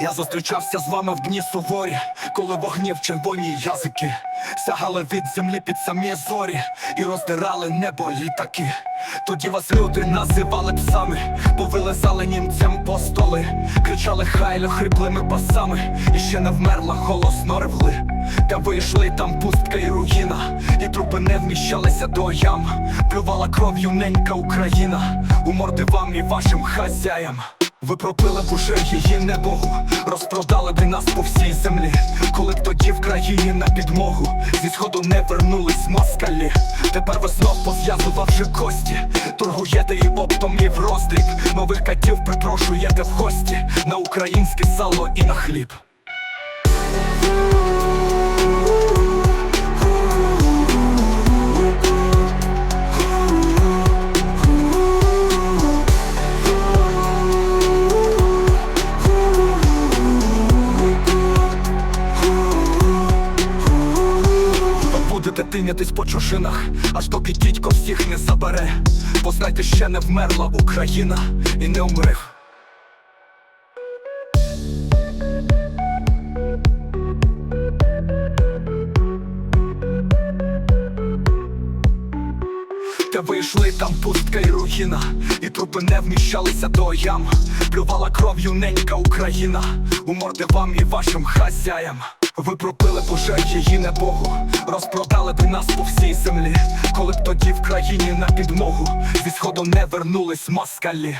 Я зустрічався з вами в дні суворі, коли вогні в червоні язики сягали від землі під самі зорі і роздирали небо літаки. Тоді вас люди називали псами, бо вилизали німцям по столи, кричали хайло хриплими басами, і ще не вмерла, голосно ревли. Та вийшли там пустка і руїна, і трупи не вміщалися до ям. Плювала кров'ю ненька Україна, у морди вам і вашим хазяям. Ви пропили в уже її небогу, розпродали би нас по всій землі, коли б тоді в країні на підмогу зі сходу не вернулись москалі. Тепер ви знов позв'язувавши кості, торгуєте і оптом, і в роздріб. Нових катів припрошуєте в гості на українське сало і на хліб. Будете тинятись по чужинах, аж доки дідько всіх не забере. Познайте, ще не вмерла Україна і не умрив. Та вийшли там пустка і руїна, і трупи не вміщалися до ям. Плювала кров'ю ненька Україна, у морди вам і вашим хазяям. Ви пропили уже її не Богу, розпродали б нас по всій землі, коли б тоді в країні на підмогу зі сходу не вернулись москалі.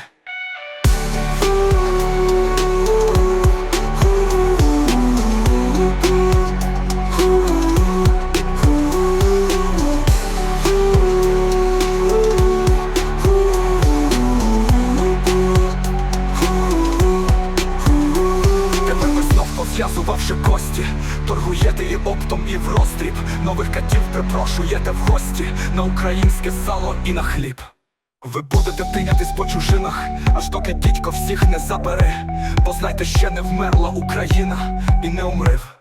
Ви кості, торгуєте і оптом, і в роздріб. Нових катів припрошуєте в гості на українське сало і на хліб. Ви будете тинятись по чужинах, аж доки дідько всіх не забере. Бо знайте, ще не вмерла Україна і не умрив.